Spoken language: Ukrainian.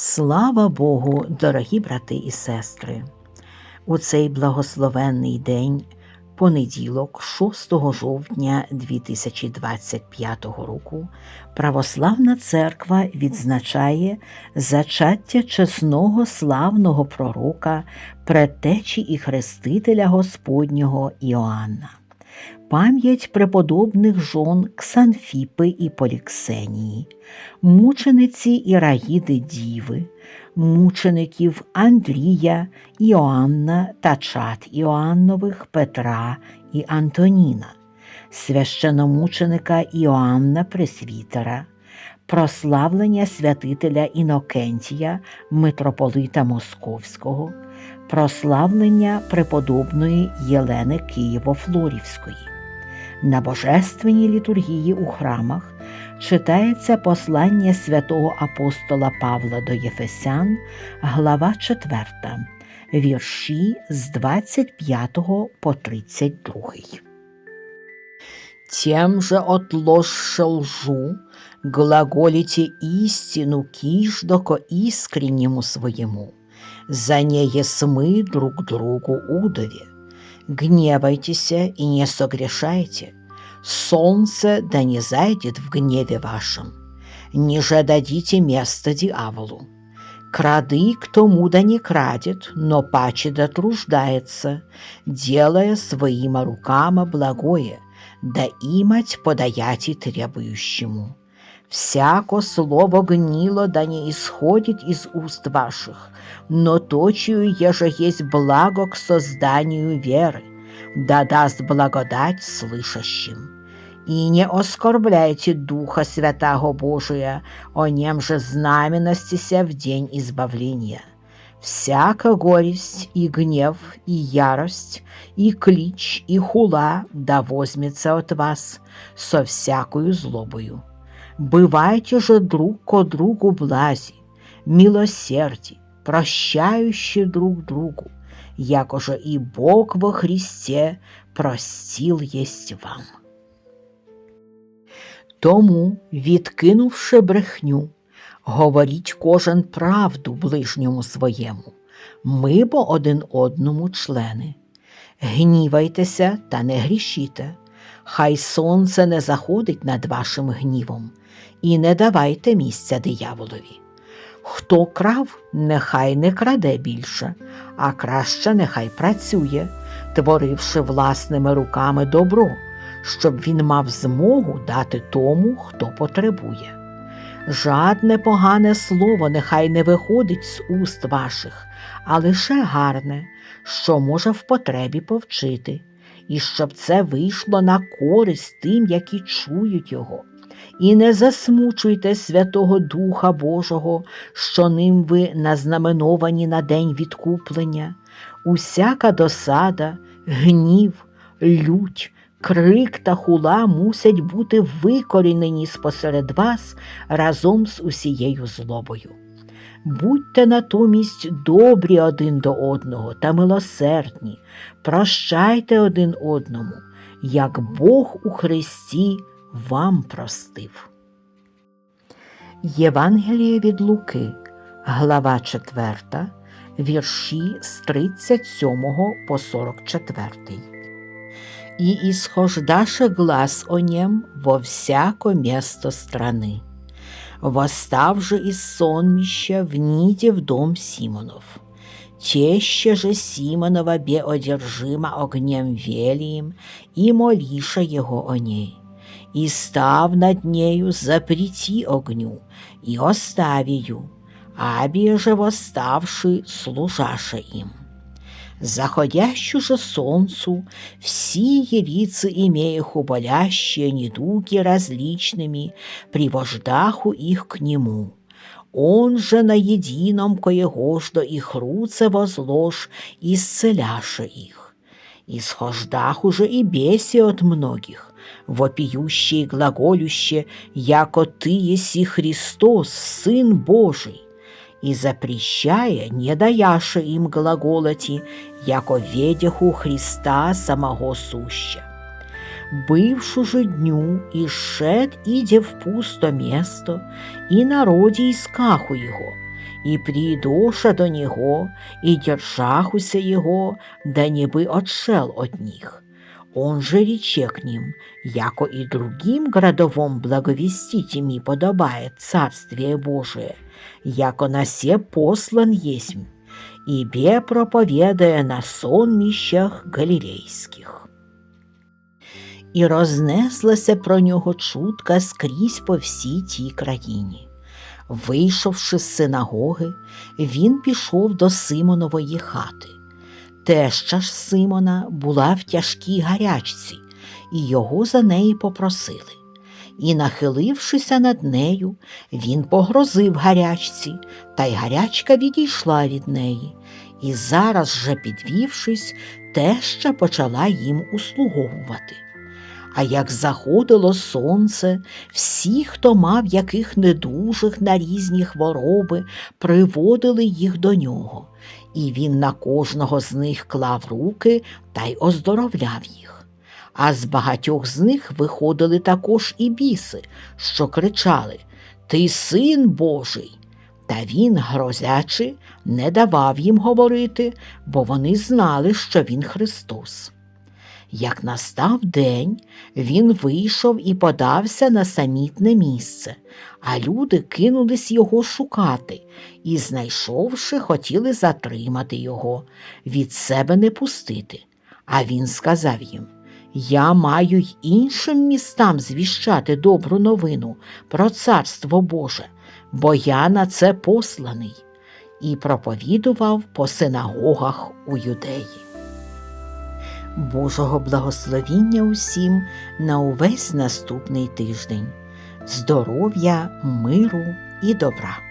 Слава Богу, дорогі брати і сестри! У цей благословенний день, понеділок, 6 жовтня 2025 року, Православна Церква відзначає зачаття чесного славного пророка, предтечі і хрестителя Господнього Іоанна. Пам'ять преподобних жон Ксанфіпи і Поліксенії, мучениці Іраїди Діви, мучеників Андрія, Іоанна та чад Іоаннових Петра і Антоніна, священомученика Іоанна Пресвітера, прославлення святителя Інокентія, митрополита Московського, прославлення преподобної Єлени Києво-Флорівської. На божественній літургії у храмах читається послання святого апостола Павла до Єфесян, глава 4, вірші з 25 по 32. Тем же отложше лжу, глаголите истину киждоко искреннему своему, за неє смы друг другу удове. Гневайтесь и не согрешайте, солнце да не зайдет в гневе вашем, ниже дадите место дьяволу. Крады к тому не крадет, но паче да труждается, делая своима рукама благое, да имать подаяти требующему. Всяко слово гнило да не исходит из уст ваших, но точию, еже есть благо к созданию веры, да даст благодать слышащим. И не оскорбляйте Духа Святаго Божия, о нем же знаменностися в день избавления. Всяка горесть и гнев, и ярость, и клич, и хула да возьмется от вас со всякою злобою. Бывайте же друг ко другу блази, милосерди, прощающие друг другу, якоже и Бог во Христе простил есть вам. Тому, відкинувши брехню, говоріть кожен правду ближньому своєму, ми бо один одному члени. Гнівайтеся та не грішіте, хай сонце не заходить над вашим гнівом, і не давайте місця дияволові. Хто крав, нехай не краде більше, а краще нехай працює, творивши власними руками добро, щоб він мав змогу дати тому, хто потребує. Жадне погане слово нехай не виходить з уст ваших, а лише гарне, що може в потребі повчити, і щоб це вийшло на користь тим, які чують його. І не засмучуйте Святого Духа Божого, що ним ви назнаменовані на день відкуплення, усяка досада, гнів, лють, крик та хула мусять бути викорінені спосеред вас разом з усією злобою. Будьте натомість добрі один до одного та милосердні, прощайте один одному, як Бог у Христі вам простив. Євангеліє від Луки, глава 4, вірші з 37 по 44. И исхождаше глаз о нем во всяко место страны. Восстав же из сонмища, вниде в дом Симонов. Теща же Симонова бе одержима огнем велием, и молиша его о ней. И став над нею, запрети огню, и остави ю, абия же восставший служаша им. Заходящу же солнцу все елицы имееху болящие недуги различными, привождаху их к нему. Он же на едином коегождо их руце возложь, исцеляша их. Исхождаху же и беси от многих, вопиющие и глаголющие, яко ты еси Христос, Сын Божий и запрещая, не даяше им глаголати, яко ведяху Христа самого суща. Бывшу же дню, и шед иде в пусто место, и народе искаху его, и придоша до него, и держахуся его, да не бы отшел от них. Он же рече к ним, яко и другим городовом благовестите ми подобает Царствие Божие, яко на се послан есмь, и бе проповедая на сонміщах галілейських. І рознеслася про нього чутка скрізь по всій тій країні. Вийшовши з синагоги, він пішов до Симонової хати. Теща ж Симона була в тяжкій гарячці, і його за неї попросили. І, нахилившися над нею, він погрозив гарячці, та й гарячка відійшла від неї. І зараз же, підвівшись, теща почала їм услуговувати. А як заходило сонце, всі, хто мав яких недужих на різні хвороби, приводили їх до нього, і він на кожного з них клав руки та й оздоровляв їх. А з багатьох з них виходили також і біси, що кричали Ти син Божий. Та він, грозячи, не давав їм говорити, бо вони знали, що він Христос. Як настав день, він вийшов і подався на самітне місце, а люди кинулись його шукати і, знайшовши, хотіли затримати його, від себе не пустити. А він сказав їм Я маю й іншим містам звіщати добру новину про царство Боже, бо я на це посланий, і проповідував по синагогах у юдеї. Божого благословіння усім на увесь наступний тиждень, здоров'я, миру і добра.